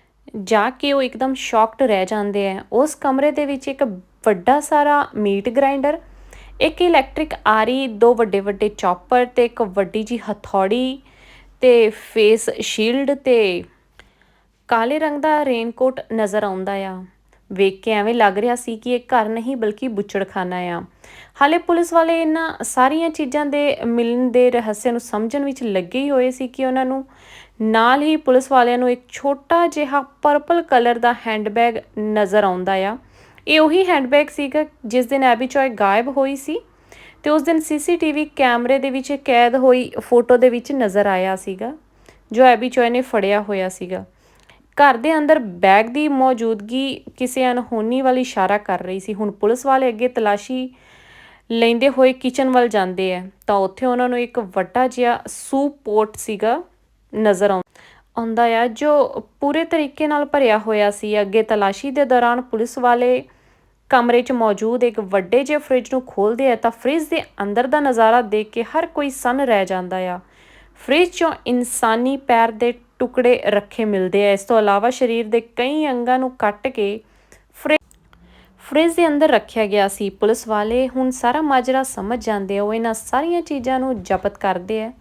ਜਾ ਕੇ ਉਹ ਇੱਕਦਮ ਸ਼ੌਕਡ ਰਹਿ ਜਾਂਦੇ ਆ। ਉਸ ਕਮਰੇ ਦੇ ਵਿੱਚ ਇੱਕ ਵੱਡਾ ਸਾਰਾ ਮੀਟ ਗ੍ਰਾਈਂਡਰ ਇੱਕ ਇਲੈਕਟ੍ਰਿਕ ਆਰੀ, ਦੋ ਵੱਡੇ ਵੱਡੇ ਚੌਪਰ ਤੇ ਇੱਕ ਵੱਡੀ ਜੀ ਹਥੌੜੀ ਤੇ ਫੇਸ ਸ਼ੀਲਡ ਤੇ ਕਾਲੇ ਰੰਗ ਦਾ ਰੇਨਕੋਟ ਨਜ਼ਰ ਆਉਂਦਾ ਆ। ਵੇਖ ਕੇ ਐਵੇਂ ਲੱਗ ਰਿਹਾ ਸੀ ਕਿ ਇਹ ਘਰ ਨਹੀਂ ਬਲਕਿ ਬੁੱਚੜਖਾਨਾ ਆ। ਹਾਲੇ ਪੁਲਿਸ ਵਾਲੇ ਇਹਨਾਂ ਸਾਰੀਆਂ ਚੀਜ਼ਾਂ ਦੇ ਮਿਲਣ ਦੇ ਰਹੱਸ ਨੂੰ ਸਮਝਣ ਵਿੱਚ ਲੱਗੇ ਹੀ ਹੋਏ ਸੀ ਕਿ ਉਹਨਾਂ ਨੂੰ ਨਾਲ ਹੀ ਪੁਲਿਸ ਵਾਲਿਆਂ ਨੂੰ ਇੱਕ ਛੋਟਾ ਜਿਹਾ ਪਰਪਲ ਕਲਰ ਦਾ ਹੈਂਡਬੈਗ ਨਜ਼ਰ ਆਉਂਦਾ ਆ। ਇਹ ਉਹੀ ਹੈਂਡਬੈਗ ਸੀਗਾ ਜਿਸ ਦਿਨ ਐਬੀ ਚੋਏ ਗਾਇਬ ਹੋਈ ਸੀ ਤੇ ਉਸ ਦਿਨ ਸੀਸੀਟੀਵੀ ਕੈਮਰੇ ਦੇ ਵਿੱਚ ਕੈਦ ਹੋਈ ਫੋਟੋ ਦੇ ਵਿੱਚ ਨਜ਼ਰ ਆਇਆ ਸੀਗਾ, ਜੋ ਐਬੀ ਚੋਏ ਨੇ ਫੜਿਆ ਹੋਇਆ ਸੀਗਾ। ਘਰ ਦੇ ਅੰਦਰ ਬੈਗ ਦੀ ਮੌਜੂਦਗੀ ਕਿਸੇ ਅਣਹੋਣੀ ਵੱਲ ਇਸ਼ਾਰਾ ਕਰ ਰਹੀ ਸੀ। ਹੁਣ ਪੁਲਿਸ ਵਾਲੇ ਅੱਗੇ ਤਲਾਸ਼ੀ ਲੈਂਦੇ ਹੋਏ ਕਿਚਨ ਵੱਲ ਜਾਂਦੇ ਆ, ਤਾਂ ਉੱਥੇ ਉਹਨਾਂ ਨੂੰ ਇੱਕ ਵੱਡਾ ਜਿਹਾ ਸੂਪ ਪੋਟ ਸੀਗਾ ਨਜ਼ਰ ਆਉਂ- ਆਉਂਦਾ ਆ, ਜੋ ਪੂਰੇ ਤਰੀਕੇ ਨਾਲ ਭਰਿਆ ਹੋਇਆ ਸੀ। ਅੱਗੇ ਤਲਾਸ਼ੀ ਦੇ ਦੌਰਾਨ ਪੁਲਿਸ ਵਾਲੇ ਕਮਰੇ 'ਚ ਮੌਜੂਦ ਇੱਕ ਵੱਡੇ ਜਿਹੇ ਫ੍ਰਿਜ ਨੂੰ ਖੋਲ੍ਹਦੇ ਆ ਤਾਂ ਫ੍ਰਿਜ ਦੇ ਅੰਦਰ ਦਾ ਨਜ਼ਾਰਾ ਦੇਖ ਕੇ ਹਰ ਕੋਈ ਸਨ ਰਹਿ ਜਾਂਦਾ ਆ। ਫ੍ਰਿਜ 'ਚੋਂ ਇਨਸਾਨੀ ਪੈਰ ਦੇ ਟੁਕੜੇ ਰੱਖੇ ਮਿਲਦੇ ਆ। ਇਸ ਤੋਂ ਇਲਾਵਾ ਸਰੀਰ ਦੇ ਕਈ ਅੰਗਾਂ ਨੂੰ ਕੱਟ ਕੇ ਫ੍ਰਿ- ਫ੍ਰਿਜ ਦੇ ਅੰਦਰ ਰੱਖਿਆ ਗਿਆ ਸੀ। ਪੁਲਿਸ ਵਾਲੇ ਹੁਣ ਸਾਰਾ ਮਾਜਰਾ ਸਮਝ ਜਾਂਦੇ ਆ। ਉਹ ਇਹਨਾਂ ਸਾਰੀਆਂ ਚੀਜ਼ਾਂ ਨੂੰ ਜ਼ਬਤ ਕਰਦੇ ਆ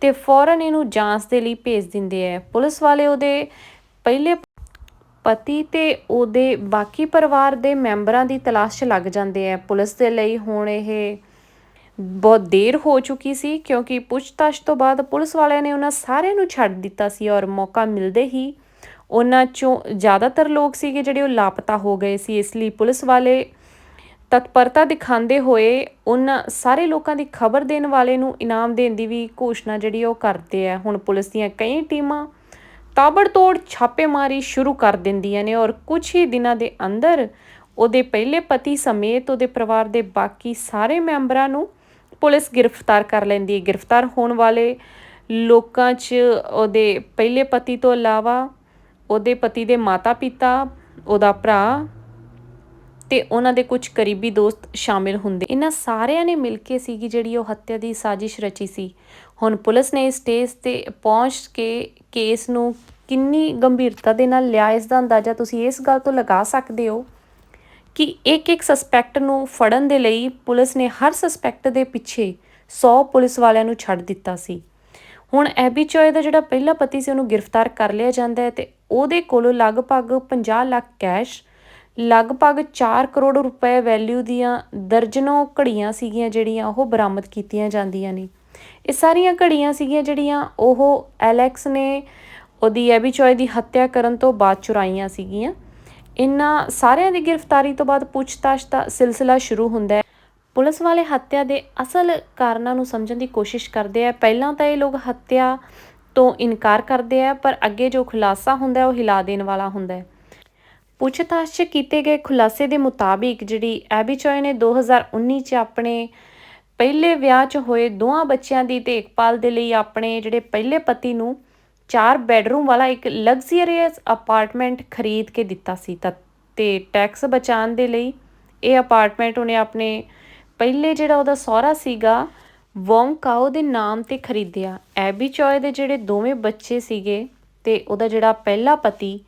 ਤੇ ਫੌਰਨ ਇਹਨੂੰ ਜਾਂਚ ਦੇ ਲਈ ਭੇਜ ਦਿੰਦੇ ਆ। ਪੁਲਿਸ ਵਾਲੇ ਉਹਦੇ ਪਹਿਲੇ ਪਤੀ ਤੇ ਉਹਦੇ ਬਾਕੀ ਪਰਿਵਾਰ ਦੇ ਮੈਂਬਰਾਂ ਦੀ ਤਲਾਸ਼ 'ਚ ਲੱਗ ਜਾਂਦੇ ਆ। ਪੁਲਿਸ ਦੇ ਲਈ ਹੁਣ ਇਹ ਬਹੁਤ ਦੇਰ ਹੋ ਚੁੱਕੀ ਸੀ ਕਿਉਂਕਿ ਪੁੱਛਤਾਛ ਤੋਂ ਬਾਅਦ ਪੁਲਿਸ ਵਾਲਿਆਂ ਨੇ ਉਹਨਾਂ ਸਾਰਿਆਂ ਨੂੰ ਛੱਡ ਦਿੱਤਾ ਸੀ ਔਰ ਮੌਕਾ ਮਿਲਦੇ ਹੀ ਉਹਨਾਂ ਚੋਂ ਜ਼ਿਆਦਾਤਰ ਲੋਕ ਸੀਗੇ ਜਿਹੜੇ ਉਹ ਲਾਪਤਾ ਹੋ ਗਏ ਸੀ। ਇਸ ਲਈ ਪੁਲਿਸ ਵਾਲੇ ਤਤਪਰਤਾ ਦਿਖਾਉਂਦੇ ਹੋਏ ਉਹਨਾਂ ਸਾਰੇ ਲੋਕਾਂ ਦੀ ਖਬਰ ਦੇਣ ਵਾਲੇ ਨੂੰ ਇਨਾਮ ਦੇਣ ਦੀ ਵੀ ਘੋਸ਼ਣਾ ਜਿਹੜੀ ਉਹ ਕਰਦੇ ਆ। ਹੁਣ ਪੁਲਿਸ ਦੀਆਂ ਕਈ ਟੀਮਾਂ ਤਾਬੜਤੋੜ ਛਾਪੇਮਾਰੀ ਸ਼ੁਰੂ ਕਰ ਦਿੰਦੀਆਂ ਨੇ ਔਰ ਕੁਝ ਹੀ ਦਿਨਾਂ ਦੇ ਅੰਦਰ ਉਹਦੇ ਪਹਿਲੇ ਪਤੀ ਸਮੇਤ ਉਹਦੇ ਪਰਿਵਾਰ ਦੇ ਬਾਕੀ ਸਾਰੇ ਮੈਂਬਰਾਂ ਨੂੰ ਪੁਲਿਸ ਗ੍ਰਿਫਤਾਰ ਕਰ ਲੈਂਦੀ ਹੈ। ਗ੍ਰਿਫਤਾਰ ਹੋਣ ਵਾਲੇ ਲੋਕਾਂ 'ਚ ਉਹਦੇ ਪਹਿਲੇ ਪਤੀ ਤੋਂ ਇਲਾਵਾ ਉਹਦੇ ਪਤੀ ਦੇ ਮਾਤਾ-ਪਿਤਾ, ਉਹਦਾ ਭਰਾ ਤੇ ਉਹਨਾਂ ਦੇ ਕੁਝ ਕਰੀਬੀ ਦੋਸਤ ਸ਼ਾਮਿਲ ਹੁੰਦੇ। ਇਹਨਾਂ ਸਾਰਿਆਂ ਨੇ ਮਿਲ ਕੇ ਸੀਗੀ ਜਿਹੜੀ ਉਹ ਹੱਤਿਆ ਦੀ ਸਾਜ਼ਿਸ਼ ਰਚੀ ਸੀ। ਹੁਣ ਪੁਲਿਸ ਨੇ ਇਸ ਸਟੇਜ ਤੇ ਪਹੁੰਚ ਕੇ ਕੇਸ ਨੂੰ ਕਿੰਨੀ ਗੰਭੀਰਤਾ ਦੇ ਨਾਲ ਲਿਆ, ਇਸ ਦਾ ਅੰਦਾਜ਼ਾ ਤੁਸੀਂ ਇਸ ਗੱਲ ਤੋਂ ਲਗਾ ਸਕਦੇ ਹੋ ਕਿ ਇੱਕ ਇੱਕ ਸਸਪੈਕਟ ਨੂੰ ਫੜਨ ਦੇ ਲਈ ਪੁਲਿਸ ਨੇ ਹਰ ਸਸਪੈਕਟ ਦੇ ਪਿੱਛੇ 100 ਪੁਲਿਸ ਵਾਲਿਆਂ ਨੂੰ ਛੱਡ ਦਿੱਤਾ ਸੀ। ਹੁਣ ਐਬੀ ਚੋਏ ਦਾ ਜਿਹੜਾ ਪਹਿਲਾ ਪਤੀ ਸੀ, ਉਹਨੂੰ ਗ੍ਰਿਫਤਾਰ ਕਰ ਲਿਆ ਜਾਂਦਾ ਹੈ ਤੇ ਉਹਦੇ ਕੋਲੋਂ ਲਗਭਗ 50 ਲੱਖ ਕੈਸ਼, ਲਗਭਗ 4 ਕਰੋੜ ਰੁਪਏ ਵੈਲਿਊ ਦੀਆਂ ਦਰਜਨੋਂ ਘੜੀਆਂ ਸੀਗੀਆਂ ਜਿਹੜੀਆਂ ਉਹ ਬਰਾਮਦ ਕੀਤੀਆਂ ਜਾਂਦੀਆਂ ਨੇ। ਇਹ ਸਾਰੀਆਂ ਘੜੀਆਂ ਸੀਗੀਆਂ ਜਿਹੜੀਆਂ ਉਹ ਐਲੈਕਸ ਨੇ ਉਹਦੀ ਐਬੀ ਚੋਏ ਦੀ ਹੱਤਿਆ ਕਰਨ ਤੋਂ ਬਾਅਦ ਚੁਰਾਈਆਂ ਸੀਗੀਆਂ। ਇਨ੍ਹਾਂ ਸਾਰਿਆਂ ਦੀ ਗ੍ਰਿਫਤਾਰੀ ਤੋਂ ਬਾਅਦ ਪੁੱਛਤਾਛ ਦਾ ਸਿਲਸਿਲਾ ਸ਼ੁਰੂ ਹੁੰਦਾ ਹੈ। ਪੁਲਿਸ ਵਾਲੇ ਹੱਤਿਆ ਦੇ ਅਸਲ ਕਾਰਨਾਂ ਨੂੰ ਸਮਝਣ ਦੀ ਕੋਸ਼ਿਸ਼ ਕਰਦੇ ਆ। ਪਹਿਲਾਂ ਤਾਂ ਇਹ ਲੋਕ ਹੱਤਿਆ ਤੋਂ ਇਨਕਾਰ ਕਰਦੇ ਆ, ਪਰ ਅੱਗੇ ਜੋ ਖੁਲਾਸਾ ਹੁੰਦਾ ਉਹ ਹਿਲਾ ਦੇਣ ਵਾਲਾ ਹੁੰਦਾ ਹੈ। ਪੁੱਛਤਾਛ 'ਚ ਕੀਤੇ ਗਏ ਖੁਲਾਸੇ ਦੇ ਮੁਤਾਬਿਕ ਜਿਹੜੀ ਐਬੀ ਚੋਏ ਨੇ 2019 'ਚ ਆਪਣੇ ਪਹਿਲੇ ਵਿਆਹ 'ਚ ਹੋਏ ਦੋਹਾਂ ਬੱਚਿਆਂ ਦੀ ਦੇਖਭਾਲ ਦੇ ਲਈ ਆਪਣੇ ਜਿਹੜੇ ਪਹਿਲੇ ਪਤੀ ਨੂੰ ਚਾਰ ਬੈੱਡਰੂਮ ਵਾਲਾ ਇੱਕ ਲਗਜ਼ਰੀਅਸ ਅਪਾਰਟਮੈਂਟ ਖਰੀਦ ਕੇ ਦਿੱਤਾ ਸੀ। ਤਾਂ ਤੇ ਟੈਕਸ ਬਚਾਉਣ ਦੇ ਲਈ ਇਹ ਅਪਾਰਟਮੈਂਟ ਉਹਨੇ ਆਪਣੇ ਪਹਿਲੇ ਜਿਹੜਾ ਉਹਦਾ ਸਹੁਰਾ ਸੀਗਾ, ਵੋਂਗ ਕਾਓ ਦੇ ਨਾਮ ਤੇ ਖਰੀਦਿਆ। ਐਬੀ ਚੋਏ ਦੇ ਜਿਹੜੇ ਦੋਵੇਂ ਬੱਚੇ ਸੀਗੇ ਤੇ ਉਹਦਾ ਜਿਹੜਾ ਪਹਿਲਾ ਪਤੀ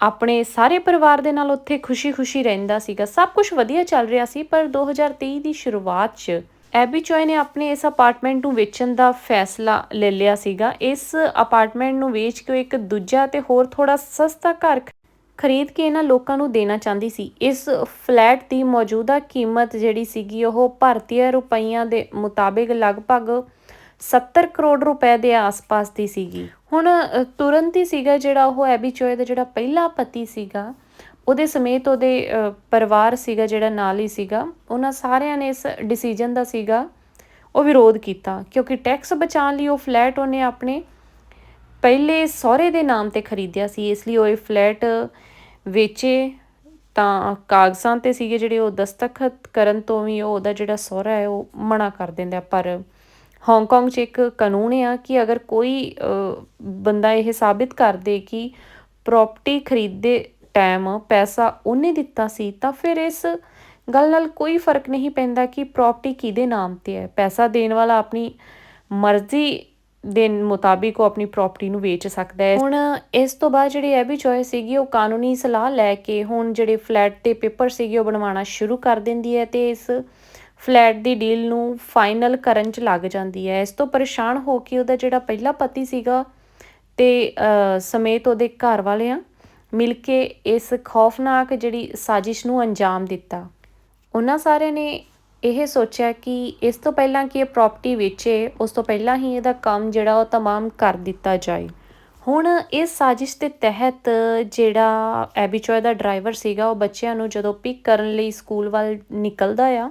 ਆਪਣੇ ਸਾਰੇ ਪਰਿਵਾਰ ਦੇ ਨਾਲ ਉੱਥੇ ਖੁਸ਼ੀ-ਖੁਸ਼ੀ ਰਹਿੰਦਾ ਸੀਗਾ। ਸਭ ਕੁਝ ਵਧੀਆ ਚੱਲ ਰਿਹਾ ਸੀ, ਪਰ 2023 ਦੀ ਸ਼ੁਰੂਆਤ 'ਚ ਐਬੀ ਚੋਏ ਨੇ ਆਪਣੇ ਇਸ ਅਪਾਰਟਮੈਂਟ ਨੂੰ ਵੇਚਣ ਦਾ ਫੈਸਲਾ ਲੈ ਲਿਆ ਸੀਗਾ। ਇਸ ਅਪਾਰਟਮੈਂਟ ਨੂੰ ਵੇਚ ਕੇ ਉਹ ਇੱਕ ਦੂਜਾ ਤੇ ਹੋਰ ਥੋੜਾ ਸਸਤਾ ਘਰ ਖਰੀਦ ਕੇ ਇਹਨਾਂ ਲੋਕਾਂ ਨੂੰ ਦੇਣਾ ਚਾਹੁੰਦੀ ਸੀ। ਇਸ ਫਲੈਟ ਦੀ ਮੌਜੂਦਾ ਕੀਮਤ ਜਿਹੜੀ ਸੀਗੀ ਉਹ ਭਾਰਤੀ ਰੁਪਈਆਂ ਦੇ ਮੁਤਾਬਿਕ ਲਗਭਗ 70 ਕਰੋੜ ਰੁਪਏ ਦੇ ਆਸ-ਪਾਸ ਦੀ ਸੀਗੀ। ਹੁਣ ਤੁਰੰਤ ਹੀ ਸੀਗਾ ਜਿਹੜਾ ਉਹ ਐਬੀ ਚੋਏ ਦਾ ਜਿਹੜਾ ਪਹਿਲਾ ਪਤੀ ਸੀਗਾ ਉਹਦੇ ਸਮੇਤ ਉਹਦੇ ਪਰਿਵਾਰ ਸੀਗਾ, ਜਿਹੜਾ ਨਾਲ ਹੀ ਸੀਗਾ, ਉਹਨਾਂ ਸਾਰਿਆਂ ਨੇ ਇਸ ਡਿਸੀਜਨ ਦਾ ਸੀਗਾ, ਉਹ ਵਿਰੋਧ ਕੀਤਾ, ਕਿਉਂਕਿ ਟੈਕਸ ਬਚਾਉਣ ਲਈ ਉਹ ਫਲੈਟ ਉਹਨੇ ਆਪਣੇ ਪਹਿਲੇ ਸਹੁਰੇ ਦੇ ਨਾਮ ਤੇ ਖਰੀਦਿਆ ਸੀ, ਇਸ ਲਈ ਉਹ ਇਹ ਫਲੈਟ ਵੇਚੇ, ਤਾਂ ਕਾਗਜ਼ਾਂ ਤੇ ਸੀਗੇ ਜਿਹੜੇ ਉਹ ਦਸਤਖਤ ਕਰਨ ਤੋਂ ਵੀ ਉਹ ਉਹਦਾ ਜਿਹੜਾ ਸਹੁਰਾ ਹੈ, ਉਹ ਮਨਾ ਕਰ ਦਿੰਦਾ ਪਰ ਹਾਂਗਕਾਂਗ 'ਚ ਇੱਕ ਕਾਨੂੰਨ ਆ ਕਿ ਅਗਰ ਕੋਈ ਬੰਦਾ ਇਹ ਸਾਬਿਤ ਕਰ ਦੇ ਕਿ ਪ੍ਰਾਪਰਟੀ ਖਰੀਦੇ ਟਾਈਮ ਪੈਸਾ ਉਹਨੇ ਦਿੱਤਾ ਸੀ, ਤਾਂ ਫਿਰ ਇਸ ਗੱਲ ਨਾਲ ਕੋਈ ਫ਼ਰਕ ਨਹੀਂ ਪੈਂਦਾ ਕਿ ਪ੍ਰਾਪਰਟੀ ਕਿਹਦੇ ਨਾਮ ਤੇ ਹੈ। ਪੈਸਾ ਦੇਣ ਵਾਲਾ ਆਪਣੀ ਮਰਜ਼ੀ ਦੇ ਮੁਤਾਬਿਕ ਉਹ ਆਪਣੀ ਪ੍ਰਾਪਰਟੀ ਨੂੰ ਵੇਚ ਸਕਦਾ ਹੈ। ਹੁਣ ਇਸ ਤੋਂ ਬਾਅਦ ਜਿਹੜੀ ਇਹ ਵੀ ਚੋਇਸ ਸੀਗੀ, ਉਹ ਕਾਨੂੰਨੀ ਸਲਾਹ ਲੈ ਕੇ ਹੁਣ ਜਿਹੜੇ ਫਲੈਟ ਤੇ ਪੇਪਰ ਸੀਗੇ, ਉਹ ਬਣਵਾਉਣਾ ਸ਼ੁਰੂ ਕਰ ਦਿੰਦੀ ਹੈ ਤੇ ਇਸ ਫਲੈਟ ਦੀ ਡੀਲ ਨੂੰ ਫਾਈਨਲ ਕਰਨ 'ਚ ਲੱਗ ਜਾਂਦੀ ਹੈ। ਇਸ ਤੋਂ ਪਰੇਸ਼ਾਨ ਹੋ ਕੇ ਉਹਦਾ ਜਿਹੜਾ ਪਹਿਲਾ ਪਤੀ ਸੀਗਾ ਤੇ ਸਮੇਤ ਉਹਦੇ ਘਰ ਵਾਲਿਆਂ ਮਿਲ ਕੇ ਇਸ ਖੌਫਨਾਕ ਜਿਹੜੀ ਸਾਜ਼ਿਸ਼ ਨੂੰ ਅੰਜਾਮ ਦਿੱਤਾ। ਉਹਨਾਂ ਸਾਰਿਆਂ ਨੇ ਇਹ ਸੋਚਿਆ ਕਿ ਇਸ ਤੋਂ ਪਹਿਲਾਂ ਕਿ ਇਹ ਪ੍ਰਾਪਰਟੀ ਵੇਚੇ, ਉਸ ਤੋਂ ਪਹਿਲਾਂ ਹੀ ਇਹਦਾ ਕੰਮ ਜਿਹੜਾ ਉਹ ਤਮਾਮ ਕਰ ਦਿੱਤਾ ਜਾਏ। ਹੁਣ ਇਸ ਸਾਜ਼ਿਸ਼ ਦੇ ਤਹਿਤ ਜਿਹੜਾ ਐਬੀਚੋਏ ਦਾ ਡਰਾਈਵਰ ਸੀਗਾ, ਉਹ ਬੱਚਿਆਂ ਨੂੰ ਜਦੋਂ ਪਿਕ ਕਰਨ ਲਈ ਸਕੂਲ ਵੱਲ ਨਿਕਲਦਾ ਆ,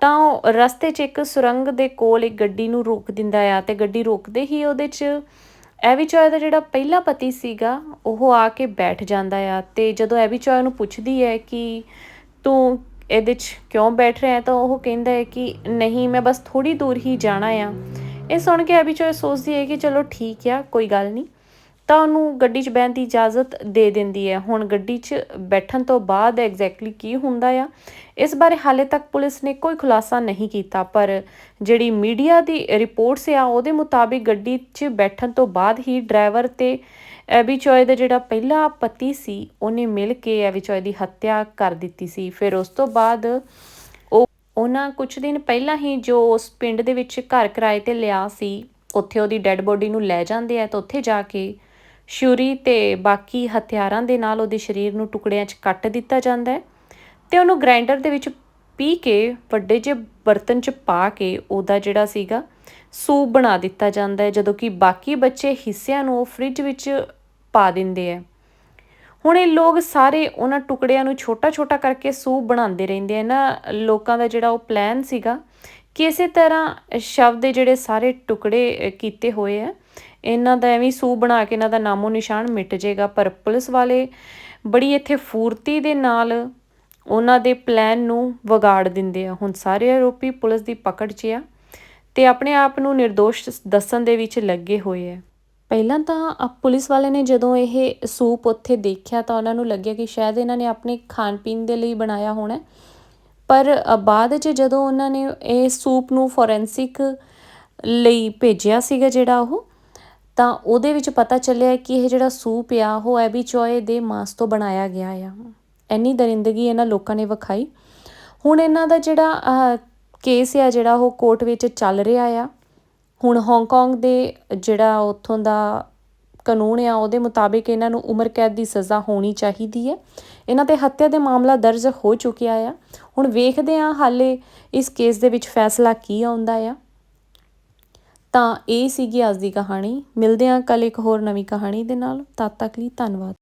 ਤਾਂ ਉਹ ਰਸਤੇ 'ਚ ਇੱਕ ਸੁਰੰਗ ਦੇ ਕੋਲ ਇੱਕ ਗੱਡੀ ਨੂੰ ਰੋਕ ਦਿੰਦਾ ਆ ਤੇ ਗੱਡੀ ਰੋਕਦੇ ਹੀ ਉਹਦੇ 'ਚ ਐਵੀਚੋਏ ਦਾ ਜਿਹੜਾ ਪਹਿਲਾ ਪਤੀ ਸੀਗਾ, ਉਹ ਆ ਕੇ ਬੈਠ ਜਾਂਦਾ ਆ ਤੇ ਜਦੋਂ ਐਵੀਚੋਏ ਨੂੰ ਪੁੱਛਦੀ ਹੈ ਕਿ ਤੂੰ ਇਹਦੇ 'ਚ ਕਿਉਂ ਬੈਠ ਰਿਹਾ ਤਾਂ ਉਹ ਕਹਿੰਦਾ ਹੈ ਕਿ ਨਹੀਂ, ਮੈਂ ਬਸ ਥੋੜੀ ਦੂਰ ਹੀ ਜਾਣਾ ਆ। ਇਹ ਸੁਣ ਕੇ ਐਵੀਚੋਏ ਸੋਚਦੀ ਹੈ ਕਿ ਚਲੋ ਠੀਕ ਆ, ਕੋਈ ਗੱਲ ਨਹੀਂ। ਤਾਂ ਉਹਨੂੰ ਗੱਡੀ 'ਚ ਬਹਿਣ ਦੀ ਇਜਾਜ਼ਤ ਦੇ ਦਿੰਦੀ ਹੈ। ਹੁਣ ਗੱਡੀ 'ਚ ਬੈਠਣ ਤੋਂ ਬਾਅਦ ਐਗਜ਼ੈਕਟਲੀ ਕੀ ਹੁੰਦਾ ਆ ਇਸ ਬਾਰੇ ਹਾਲੇ ਤੱਕ ਪੁਲਿਸ ਨੇ ਕੋਈ ਖੁਲਾਸਾ ਨਹੀਂ ਕੀਤਾ, ਪਰ ਜਿਹੜੀ ਮੀਡੀਆ ਦੀ ਰਿਪੋਰਟਸ ਆ, ਉਹਦੇ ਮੁਤਾਬਿਕ ਗੱਡੀ 'ਚ ਬੈਠਣ ਤੋਂ ਬਾਅਦ ਹੀ ਡਰਾਈਵਰ ਤੇ ਐਬੀ ਚੋਏ ਦਾ ਜਿਹੜਾ ਪਹਿਲਾ ਪਤੀ ਸੀ, ਉਹਨੇ ਮਿਲ ਕੇ ਐਬੀ ਚੋਏ ਦੀ ਹੱਤਿਆ ਕਰ ਦਿੱਤੀ ਸੀ। ਫਿਰ ਉਸ ਤੋਂ ਬਾਅਦ ਉਹ ਉਹਨਾਂ ਕੁਝ ਦਿਨ ਪਹਿਲਾਂ ਹੀ ਜੋ ਉਸ ਪਿੰਡ ਦੇ ਵਿੱਚ ਘਰ ਕਿਰਾਏ ਤੇ ਲਿਆ ਸੀ, ਉੱਥੇ ਉਹਦੀ ਡੈੱਡ ਬੋਡੀ ਨੂੰ ਲੈ ਜਾਂਦੇ ਆ ਤਾਂ ਉੱਥੇ ਜਾ ਕੇ ਛੁਰੀ ਤੇ ਬਾਕੀ ਹਥਿਆਰਾਂ ਦੇ ਨਾਲ ਉਹਦੇ ਸਰੀਰ ਨੂੰ ਟੁਕੜਿਆਂ 'ਚ ਕੱਟ ਦਿੱਤਾ ਜਾਂਦਾ ਹੈ। ਤੇ ਉਹਨੂੰ ਗ੍ਰਾਈਂਡਰ ਦੇ ਵਿੱਚ ਪੀ ਕੇ, ਵੱਡੇ ਜਿਹੇ ਬਰਤਨ 'ਚ ਪਾ ਕੇ ਉਹਦਾ ਜਿਹੜਾ ਸੀਗਾ, ਸੂਪ ਬਣਾ ਦਿੱਤਾ ਜਾਂਦਾ ਹੈ, ਜਦੋਂ ਕਿ ਬਾਕੀ ਬੱਚੇ ਹਿੱਸਿਆਂ ਨੂੰ ਉਹ ਫ੍ਰਿਜ ਵਿੱਚ ਪਾ ਦਿੰਦੇ ਆ ਹੁਣ ਇਹ ਲੋਕ ਸਾਰੇ ਉਹਨਾਂ ਟੁਕੜਿਆਂ ਨੂੰ ਛੋਟਾ-ਛੋਟਾ ਕਰਕੇ ਸੂਪ ਬਣਾਉਂਦੇ ਰਹਿੰਦੇ ਆ ਨਾ, ਲੋਕਾਂ ਦਾ ਜਿਹੜਾ ਉਹ ਪਲਾਨ ਸੀਗਾ ਕਿ ਇਸੇ ਤਰ੍ਹਾਂ ਸ਼ਵ ਦੇ ਜਿਹੜੇ ਸਾਰੇ ਟੁਕੜੇ ਕੀਤੇ ਹੋਏ ਆ ਇਹਨਾਂ ਦਾ ਐਵੇਂ ਸੂਪ ਬਣਾ ਕੇ ਇਹਨਾਂ ਦਾ ਨਾਮੋ ਨਿਸ਼ਾਨ ਮਿਟ ਜਾਏਗਾ। ਪਰ ਪੁਲਿਸ ਵਾਲੇ ਬੜੀ ਇੱਥੇ ਫੂਰਤੀ ਦੇ ਨਾਲ ਉਹਨਾਂ ਦੇ ਪਲਾਨ ਨੂੰ ਵਿਗਾੜ ਦਿੰਦੇ ਆ। ਹੁਣ ਸਾਰੇ ਆਰੋਪੀ ਪੁਲਿਸ ਦੀ ਪਕੜ 'ਚ ਆ ਤੇ ਆਪਣੇ ਆਪ ਨੂੰ નિર્ਦੋਸ਼ ਦੱਸਣ ਦੇ ਵਿੱਚ ਲੱਗੇ ਹੋਏ ਆ। ਪਹਿਲਾਂ ਤਾਂ ਪੁਲਿਸ ਵਾਲੇ ਨੇ ਜਦੋਂ ਇਹ ਸੂਪ ਉੱਥੇ ਦੇਖਿਆ ਤਾਂ ਉਹਨਾਂ ਨੂੰ ਲੱਗਿਆ ਕਿ ਸ਼ਾਇਦ ਇਹਨਾਂ ਨੇ ਆਪਣੇ ਖਾਣ ਪੀਣ ਦੇ ਲਈ ਬਣਾਇਆ ਹੋਣਾ। ਪਰ ਬਾਅਦ 'ਚ ਜਦੋਂ ਉਹਨਾਂ ਨੇ ਇਹ ਸੂਪ ਨੂੰ ਫੋਰੈਂਸਿਕ ਲਈ ਭੇਜਿਆ ਸੀਗਾ ਜਿਹੜਾ ਉਹ, ਤਾਂ ਉਹਦੇ ਵਿੱਚ ਪਤਾ ਚੱਲਿਆ ਕਿ ਇਹ ਜਿਹੜਾ ਸੂਪ ਆ, ਉਹ ਐਬੀ ਚੋਏ ਦੇ ਮਾਸ ਤੋਂ ਬਣਾਇਆ ਗਿਆ ਆ। ਇੰਨੀ ਦਰਿੰਦਗੀ ਇਹਨਾਂ ਲੋਕਾਂ ਨੇ ਵਿਖਾਈ। ਹੁਣ ਇਹਨਾਂ ਦਾ ਜਿਹੜਾ ਕੇਸ ਆ ਜਿਹੜਾ ਉਹ ਕੋਰਟ ਵਿੱਚ ਚੱਲ ਰਿਹਾ ਆ। ਹੁਣ ਹਾਂਗਕਾਂਗ ਦੇ ਜਿਹੜਾ ਉੱਥੋਂ ਦਾ ਕਾਨੂੰਨ ਆ, ਉਹਦੇ ਮੁਤਾਬਿਕ ਇਹਨਾਂ ਨੂੰ ਉਮਰ ਕੈਦ ਦੀ ਸਜ਼ਾ ਹੋਣੀ ਚਾਹੀਦੀ ਹੈ। ਇਹਨਾਂ ਤੇ ਹੱਤਿਆ ਦੇ ਮਾਮਲਾ ਦਰਜ ਹੋ ਚੁੱਕਿਆ ਆ। ਹੁਣ ਵੇਖਦੇ ਆ ਹਾਲੇ ਇਸ ਕੇਸ ਦੇ ਵਿੱਚ ਫੈਸਲਾ ਕੀ ਆਉਂਦਾ ਆ। ਤਾਂ ਇਹ ਸੀਗੀ ਅੱਜ ਦੀ ਕਹਾਣੀ। ਮਿਲਦੇ ਆ ਕੱਲ ਇੱਕ ਹੋਰ ਨਵੀਂ ਕਹਾਣੀ ਦੇ ਨਾਲ। ਤਦ ਤੱਕ ਲਈ ਧੰਨਵਾਦ।